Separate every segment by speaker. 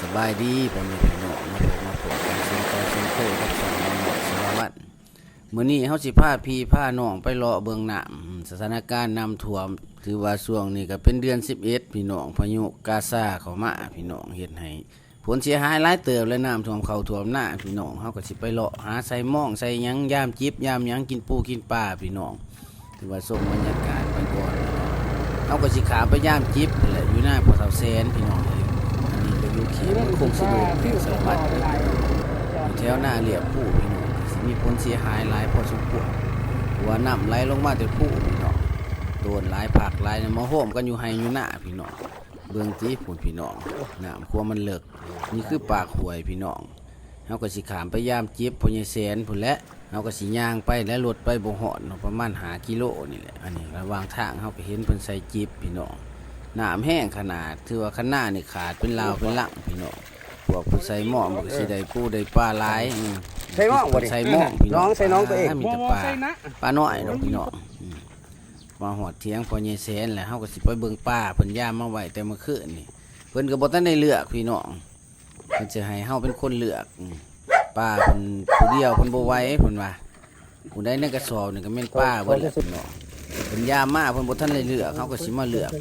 Speaker 1: สบายดีผมมีพี่น้องมาพบมาพบกันเช่นเก่าเช่นเคยกับสองน้องหมดสารวัตรมื้อนี้เฮาสิพาพี่พาน้องไปเลาะเบิ่งน้ำสถานการณ์น้ำท่วม ถือว่าช่วงนี้ก็เป็นเดือน 11 พี่น้องพายุกาซาเข้ามาพี่น้องเฮ็ดให้ผลเสียหายหลายเติบเลยน้ำท่วมเข้าท่วมหน้าพี่น้องเฮาก็สิไปเลาะหาใส่หม่องใส่หยังยามจิบยามหยังกินปูกินปลาพี่น้องถือว่าส่งบรรยากาศไปก่อนพี่น้องเฮาก็สิขาไปยามจิบแหละอยู่หน้าพอเฒ่าแสนพี่น้อง เอ้ยอันนี้ก็อยู่เขตมันคงสิดูงสารวัตรแถวหน้าเหลียบผู้พี่น้องมีผลเสียหายหลายพอสมควรหัวน้ำไหลลงมาแต่ผู้พี่น้องโดนหลายผักหลายเนี่ยมาโฮมกันอยู่ไฮอยู่หน้าพี่น้องเบื้องตีผุนพี่น้องน้ำขั้วมันเลิก นี่คือปากหวยพี่น้องเฮาก็สิขามไปยามจิบพญแสนพุ่นและเฮาก็สิย่างไปและรถไปบ่ฮอดเนประมาณหากิโลนี่แหละอันนี้ระหว่างทางเฮาก็เห็นเพิ่นใส่จิบพี่น้อง น้ำแห้งขนาด ถือว่าขนาดนี่ขาดเป็นลาวเป็นหลังพี่น้องพวกผู้ใส่หม้อมันก็สิได้ปูได้ปลาหลายอืม
Speaker 2: ใส่หม้อบ่ดิ
Speaker 1: ใส่หม้อพี่
Speaker 2: น้องใส่น้องตัวเอง
Speaker 1: มีแต่ปลาปลาน้อยดอกพี่น้องอืมมาหอดเทียงพอใหญ่แสนแหละเฮาก็สิไปเบิ่งปลาเพิ่นย่ามมาไว้แต่เมื่อคืนนี่เพิ่นก็บ่ทันได้เลือกพี่น้องเพิ่นจะให้เฮาเป็นคนเลือกอืมปลาเพิ่นผู้เดียวเพิ่นบ่ไหวเพิ่นว่าผู้ใดในกระสอบนี่ก็แม่นปลาเบิดแหละพี่น้อง เพิ่นยามาเพิ่นบ่ทันได้เลือกเฮาก็สิมาเลือก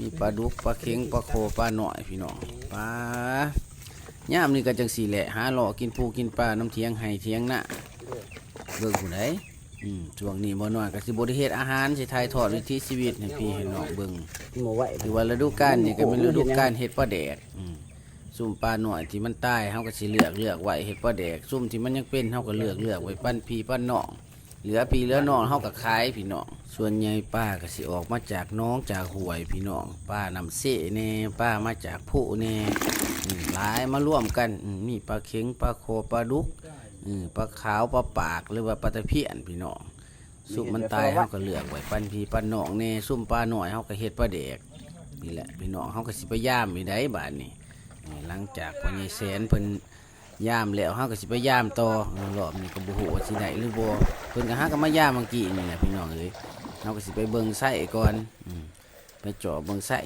Speaker 1: มีปลาดุกปลาเข็งปลาโคปลาหน้อยพี่น้องปลาย่ามนี่ก็จังสีแหละหาหลอกินปูกินปลาน้ำเทียงไห้เทียงหน้าเบิ่งผู้ใดอืมช่วงนี้บ่น้อยก็สิบ่ได้เฮ็ดอาหารสิถ่ายทอดวิถีชีวิตให้พี่ให้น้องเบิ่ง
Speaker 2: หมูไหว
Speaker 1: ถือว่าฤดูกาลนี่ก็เป็นฤดูกาลเฮ็ดปลาแดกอืมซุ่มปลาหน่อยที่มันตายเฮาก็สิเลือกเลือกไว้เฮ็ดปลาแดกซุ่มที่มันยังเป็นเฮาก็เลือกเลือกไว้ปั้นพี่ปั้นน้องเหลือพี่เหลือน้องเฮาก็ขายพี่น้อง ส่วนใหญ่ป้าก็สิออกมาจากน้องจากห้วยพี่น้องป้านำเสแน่ป้ามาจากผู้แน่หลายมาร่วมกันมีปลาเข็งปลาโคปลาดุกปลาขาวปลาปากหรือว่าปลาตะเพียนพี่น้องซุปมันตายเขาก็เลือกไว้ปันพี่ปันน้องแน่ซุ่มปลาหน่อยเขาก็เฮ็ดปลาแดกนี่แหละพี่น้องเขาก็สิไปย่ามมีได้บานี้นี่หลังจากพอใหญ่แสนเพิ่นย่ามแล้วเขาก็สิไปย่ามต่อเออรอบนี้ก็บ่ฮู้ว่าสิได้หรือบ่เพิ่นก็หาก็มาย่ามเมื่อกี้นี่แหละพี่น้องเอ้ย เขาก็สิไปเบิ่งไส้ก่อนอืมไปเจาะเบิ่งไส้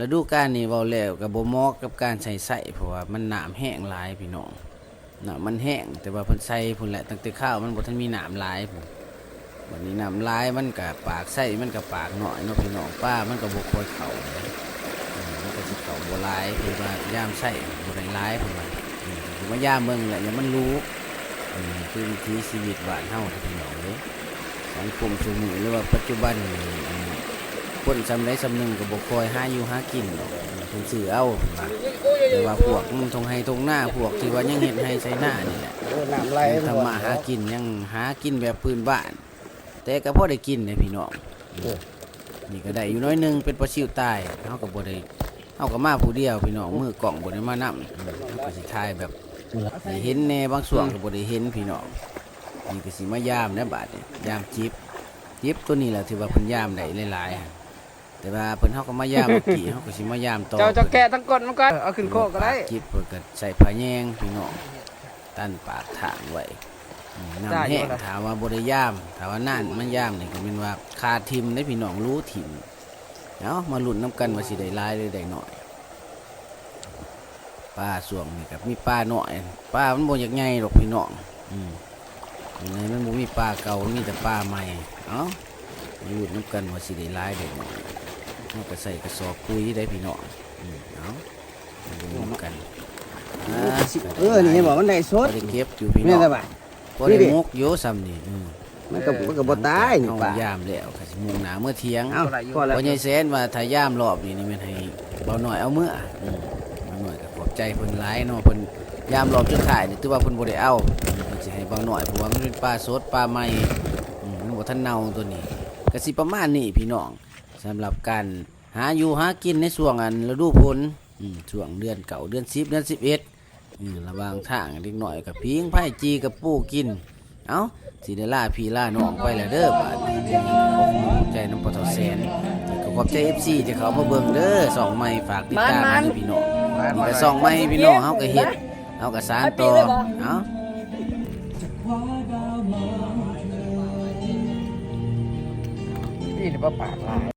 Speaker 1: ฤดูกาลนี้เว้าแล้วกับบ่เหมาะกับการใส่ใส่เพราะว่ามันน้ำแห้งหลายพี่น้องน้ำมันแห้งแต่ว่าเพิ่นใส่พุ่นแหละตั้งแต่ข้าวมันบ่ทันมีน้ำหลายพุ่นวันนี้น้ำหลายมันก็ปากใส่มันก็ปากน้อยเนาะพี่น้องป้ามันก็บ่ค่อยเข้าเลยอืมมันก็สิเข้าบ่หลายคือว่ายามใส่บ่ได้หลายพุ่นว่าอืมคือว่ายามเบิ่งแหละอย่ามันรู้อืมคือวิถีชีวิตบ้านเฮาพี่น้องเด้อ สังคมซุมื้อหรือว่าปัจจุบันนี่อันคนสำไรสำหนึ่งก็บคอยหาอยู่หากินหรอกเพิ่นซื้อเอาว่าแต่ว่าพวกทงไห้ทงหน้าพวกที่ว่ายังเห็นให้ใช้หน้านี่แหละ
Speaker 2: โอ้น้ำไหล
Speaker 1: ยังทำมาหากินยังหากินแบบพื้นบ้าน แต่ก็พอได้กินเนี่ยพี่น้องนี่ก็ได้อยู่น้อยหนึงเป็นปลาชิวตายเฮาก็บ่ได้เฮาก็มาผู้เดียวพี่น้องมือกล่องบ่ได้มานํเฮาก็สิถ่ายแบบให้เห็นแน่บางส่วนก็บ่ได้เห็นพี่น้อง นี่ก็สิมายามนะบาดนี่ยามจิบจิบตัวนี้แหละที่ว่าเพิ่นยามได้หลายๆหั่นแต่ว่าเพิ่นเฮาก็มายามเมื่อกี้เฮาก็สิมายามต่อ
Speaker 2: เจ้าจะแกะทั้งก้นมันก็เอาขึ้นโคกก็ได้
Speaker 1: จิบเพิ่นก็ใส่ผ้าแยงพี่น้องตั้นปากถางไว้อืมน้ำแห้งถามว่าบ่ได้ยามถามว่านั่นมันยามนี่ก็แม่นว่าคาทิมได้พี่น้องรู้ทิมเนาะมาลุ้นน้ำกันว่าสิได้หลายหรือได้น้อยป้าสวงนี่กับมีป้าน้อยป้ามันบ่อยากใหญ่หรอกพี่น้อง อืม ยังไงมันบ่มีป้าเก่ามันมีแต่ป้าใหม่เอ้ามาลุ้นน้ำกันว่าสิได้หลายได้น้อยเฮาก็ใส่กระสอบปุ๋ยได้พี่น้องอืมเอ้ามาลุ้นน้ำกันอ่า
Speaker 2: เออนี่บอกมันได้ส
Speaker 1: บ่
Speaker 2: ด
Speaker 1: ได้เก็บอยู่พี่
Speaker 2: แม่
Speaker 1: น้อง
Speaker 2: นแต่บ่า
Speaker 1: บ่ได้
Speaker 2: นี่ดิ
Speaker 1: มกโยซ้ำนี่อืม
Speaker 2: มันก็มันก็บ่ตายนี่
Speaker 1: เฮ
Speaker 2: ป่ะ
Speaker 1: ยามแล้วก็สิมุ่งหน้าเมื่อเที่ยง
Speaker 2: เอ้าพอแล้ว
Speaker 1: พอใหญ่แสนว่าถ้ายามรอบนี้นี่แมันให้เบาหน่อยเอาเมื่ออืมเบาหน่อยก็ขอบใจเพิ่นหลายเนาะเพิ่นยามรอบสุดท้ายนี่ถือว่าเพิ่นบ่ได้เอาเพิ่นสิให้เบาหน่อยเพราะว่ามันเป็นปลาสดปลาใหม่อืมมันบ่ทันเน่าตัวนี้ก็สิประมาณนี้พี่น้องสำหรับการหาอยู่หากินในช่วงอันฤดูฝนอืมช่วงเดือนเก่าเดือน10เดือน11อืมระหว่างทางเล็กน้อยกับพิงไผ่จีกับปูกิน เอ้าสิได้ล่าพี่ล่าน้องไปแล้วเด้อบาดนี้ขอบใจน้ำปตทแสนก็ขอบใจ FC ที่เขามาเบิ่งเด้อสองไม้ฝากติดตามให้พี่น้องนี่ก็สองไม้พี่น้องเฮาก็เฮ็ดเฮาก็สานต่อเอ้า
Speaker 2: นี่หรือว่าปากลาย